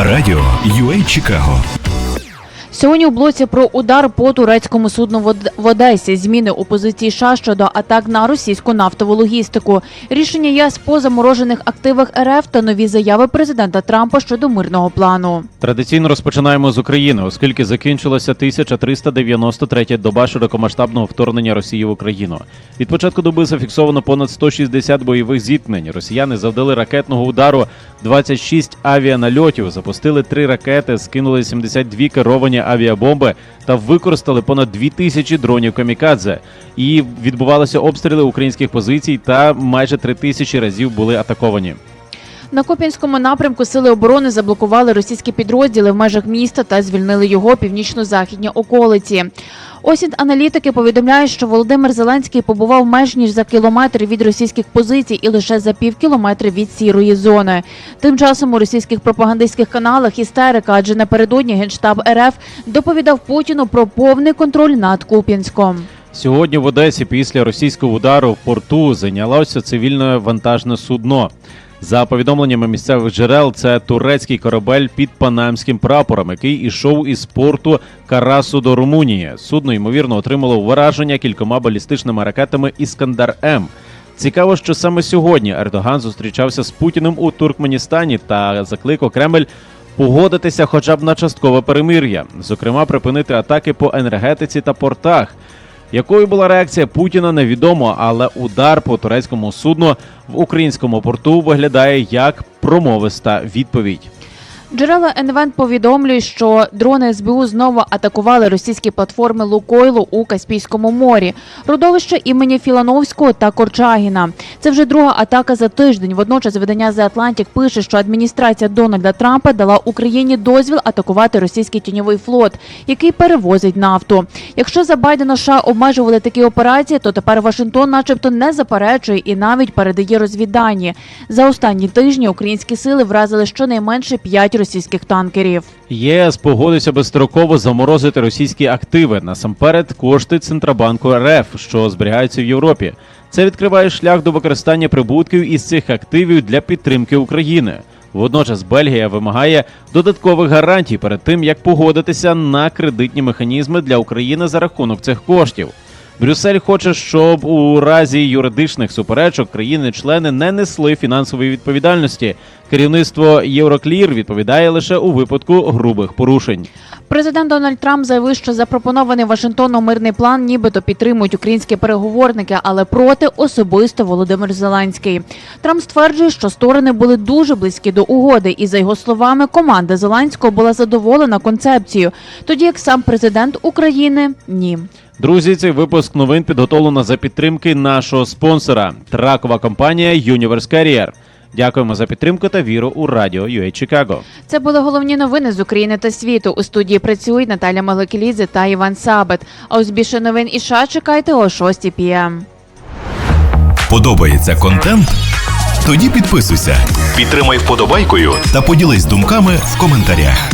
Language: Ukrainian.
Радіо UA Чикаго. Сьогодні у блоці про удар по турецькому судну в в Одесі, зміни у позиції США щодо атак на російську нафтову логістику, рішення ЄС по заморожених активах РФ та нові заяви президента Трампа щодо мирного плану. Традиційно розпочинаємо з України, оскільки закінчилася 1393 доба широкомасштабного вторгнення Росії в Україну. Від початку доби зафіксовано понад 160 бойових зіткнень. Росіяни завдали ракетного удару 26 авіанальотів, запустили три ракети, скинули 72 керовані авіабомби та використали понад 2000 дронів камікадзе. І відбувалися обстріли українських позицій та майже 3000 разів були атаковані. На Куп'янському напрямку сили оборони заблокували російські підрозділи в межах міста та звільнили його північно-західні околиці. Осінь аналітики повідомляють, що Володимир Зеленський побував менш ніж за кілометр від російських позицій і лише за пів кілометра від сірої зони. Тим часом у російських пропагандистських каналах істерика, адже напередодні генштаб РФ доповідав Путіну про повний контроль над Куп'янськом. Сьогодні в Одесі після російського удару в порту зайнялося цивільне вантажне судно. За повідомленнями місцевих джерел, це турецький корабель під панамським прапором, який ішов із порту Карасу до Румунії. Судно ймовірно отримало враження кількома балістичними ракетами Іскандар М. Цікаво, що саме сьогодні Ердоган зустрічався з Путіним у Туркменістані та закликав Кремль погодитися хоча б на часткове перемир'я, зокрема припинити атаки по енергетиці та портах. Якою була реакція Путіна, невідомо, але удар по турецькому судну в українському порту виглядає як промовиста відповідь. Джерела НВН повідомлюють, що дрони СБУ знову атакували російські платформи Лукойлу у Каспійському морі, родовище імені Філановського та Корчагіна. Це вже друга атака за тиждень. Водночас видання The Atlantic пише, що адміністрація Дональда Трампа дала Україні дозвіл атакувати російський тіньовий флот, який перевозить нафту. Якщо за Байдена США обмежували такі операції, то тепер Вашингтон, начебто, не заперечує і навіть передає розвіддані. За останні тижні українські сили вразили щонайменше п'ять російських танкерів. ЄС погодився безстроково заморозити російські активи, насамперед кошти Центробанку РФ, що зберігаються в Європі. Це відкриває шлях до використання прибутків із цих активів для підтримки України. Водночас Бельгія вимагає додаткових гарантій перед тим, як погодитися на кредитні механізми для України за рахунок цих коштів. Брюссель хоче, щоб у разі юридичних суперечок країни-члени не несли фінансової відповідальності. Керівництво Євроклір відповідає лише у випадку грубих порушень. Президент Дональд Трамп заявив, що запропонований Вашингтоном мирний план нібито підтримують українські переговорники, але проти особисто Володимир Зеленський. Трамп стверджує, що сторони були дуже близькі до угоди, і за його словами, команда Зеленського була задоволена концепцією, тоді як сам президент України ні. Друзі, цей випуск новин підготовлено за підтримки нашого спонсора тракова компанія Universe Carrier. Дякуємо за підтримку та віру у радіо UA Чикаго. Це були головні новини з України та світу. У студії працюють Наталя Магликілідзе та Іван Сабет. А ось більше новин і США чекайте о 6 п'єм. Подобається контент? Тоді підписуйся, підтримай вподобайкою та поділись думками в коментарях.